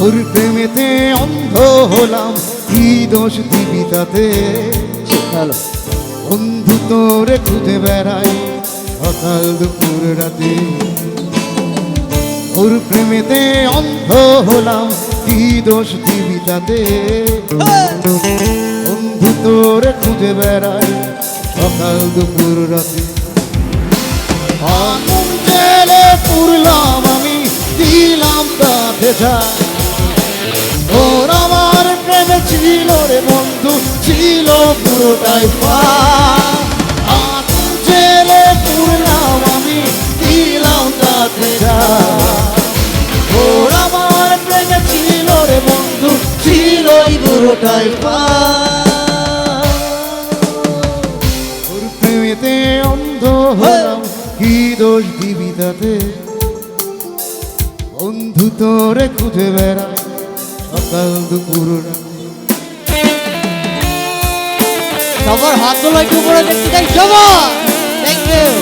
ওর প্রেমেতে অন্ধ হলাম কি দোষ দিবি তাতে? বন্ধু তোরে খুঁজে বেড়াই সকাল দুপুর রাতে। ওর প্রেমেতে অন্ধ হলাম, কি দোষ জীবিতাতে বন্ধু তোরে খুঁজে বেড়াই সকাল দুপুর রাতে। আগুন জেলে পুরলাম আমি, দিলাম তাতে যা। ওর আমার প্রেমে ছিল রে বন্ধু, ছিল পুরোটাই পা। পা। ওর প্রেমেতে অন্ধ হলাম কি দোষ জীবিতাতে বন্ধু তোরে খুঁজে বেড়ায় সকাল দুপুর সবার হাত তোলা একটু উপরে দেখতে চাই সবার। থ্যাংক ইউ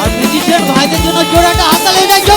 আর মিউজিশিয়ান ভাইদের জন্য জোরে